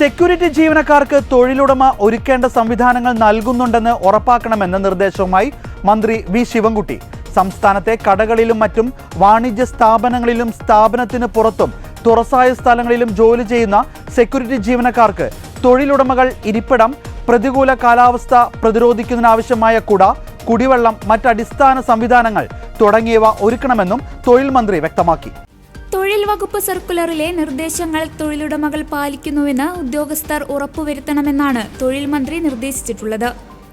Security ജീവനക്കാർക്ക് തൊഴിലുടമ ഒരുക്കേണ്ട സംവിധാനങ്ങൾ നൽകുന്നുണ്ടെന്ന് ഉറപ്പാക്കണമെന്ന നിർദ്ദേശവുമായി മന്ത്രി വി ശിവൻകുട്ടി. സംസ്ഥാനത്തെ കടകളിലും മറ്റും വാണിജ്യ സ്ഥാപനങ്ങളിലും സ്ഥാപനത്തിന് പുറത്തും തുറസായ സ്ഥലങ്ങളിലും ജോലി ചെയ്യുന്ന സെക്യൂരിറ്റി ജീവനക്കാർക്ക് തൊഴിലുടമകൾ ഇരിപ്പിടം പ്രതികൂല കാലാവസ്ഥ പ്രതിരോധിക്കുന്നതിനാവശ്യമായ കുട കുടിവെള്ളം മറ്റടിസ്ഥാന സംവിധാനങ്ങൾ തുടങ്ങിയവ ഒരുക്കണമെന്നും തൊഴിൽ മന്ത്രി വ്യക്തമാക്കി. തൊഴിൽ വകുപ്പ് സർക്കുലറിലെ നിർദ്ദേശങ്ങൾ തൊഴിലുടമകൾ പാലിക്കുന്നുവെന്ന് ഉദ്യോഗസ്ഥർ ഉറപ്പുവരുത്തണമെന്നാണ് തൊഴിൽ മന്ത്രി നിർദ്ദേശിച്ചിട്ടുള്ളത്.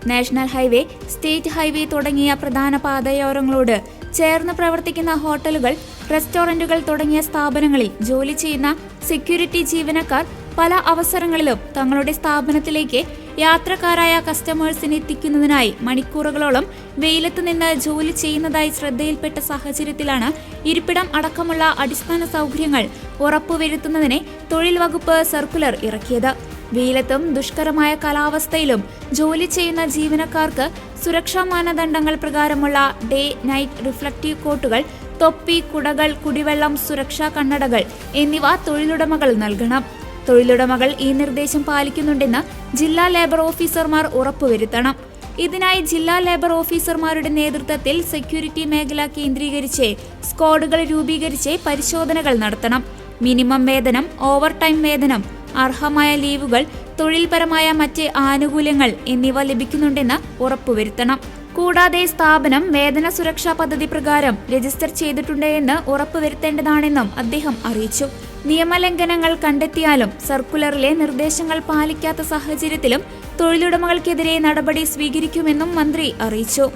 നാഷണൽ ഹൈവേ സ്റ്റേറ്റ് ഹൈവേ തുടങ്ങിയ പ്രധാന പാതയോരങ്ങളോട് ചേർന്ന് പ്രവർത്തിക്കുന്ന ഹോട്ടലുകൾ റെസ്റ്റോറന്റുകൾ തുടങ്ങിയ സ്ഥാപനങ്ങളിൽ ജോലി ചെയ്യുന്ന സെക്യൂരിറ്റി ജീവനക്കാർ പല അവസരങ്ങളിലും തങ്ങളുടെ സ്ഥാപനത്തിലേക്ക് യാത്രക്കാരായ കസ്റ്റമേഴ്സിനെ എത്തിക്കുന്നതിനായി മണിക്കൂറുകളോളം വെയിലത്ത് നിന്ന് ജോലി ചെയ്യുന്നതായി ശ്രദ്ധയിൽപ്പെട്ട സാഹചര്യത്തിലാണ് ഇരിപ്പിടം അടക്കമുള്ള അടിസ്ഥാന സൗകര്യങ്ങൾ ഉറപ്പുവരുത്തുന്നതിനെ തൊഴിൽ വകുപ്പ് സർക്കുലർ ഇറക്കിയത്. വെയിലത്തും ദുഷ്കരമായ കാലാവസ്ഥയിലും ജോലി ചെയ്യുന്ന ജീവനക്കാർക്ക് സുരക്ഷാ മാനദണ്ഡങ്ങൾ പ്രകാരമുള്ള ഡേ നൈറ്റ് റിഫ്ലക്റ്റീവ് കോട്ടുകൾ തൊപ്പി കുടകൾ കുടിവെള്ളം സുരക്ഷാ കണ്ണടകൾ എന്നിവ തൊഴിലുടമകൾ നൽകണം. തൊഴിലുടമകൾ ഈ നിർദ്ദേശം പാലിക്കുന്നുണ്ടെന്ന് ജില്ലാ ലേബർ ഓഫീസർമാർ ഉറപ്പുവരുത്തണം. ഇതിനായി ജില്ലാ ലേബർ ഓഫീസർമാരുടെ നേതൃത്വത്തിൽ സെക്യൂരിറ്റി മേഖല കേന്ദ്രീകരിച്ച് സ്ക്വാഡുകൾ രൂപീകരിച്ച് പരിശോധനകൾ നടത്തണം. മിനിമം വേതനം ഓവർ ടൈം വേതനം അർഹമായ ലീവുകൾ തൊഴിൽപരമായ മറ്റ് ആനുകൂല്യങ്ങൾ എന്നിവ ലഭിക്കുന്നുണ്ടെന്ന് ഉറപ്പുവരുത്തണം. കൂടാതെ സ്ഥാപനം വേതന സുരക്ഷാ പദ്ധതി പ്രകാരം രജിസ്റ്റർ ചെയ്തിട്ടുണ്ട് എന്ന് ഉറപ്പുവരുത്തേണ്ടതാണെന്നും അദ്ദേഹം അറിയിച്ചു. നിയമലംഘനങ്ങൾ കണ്ടെത്തിയാലും സർക്കുലറിലെ നിർദ്ദേശങ്ങൾ പാലിക്കാത്ത സാഹചര്യത്തിലും തൊഴിലുടമകൾക്കെതിരെ നടപടി സ്വീകരിക്കുമെന്നും മന്ത്രി അറിയിച്ചു.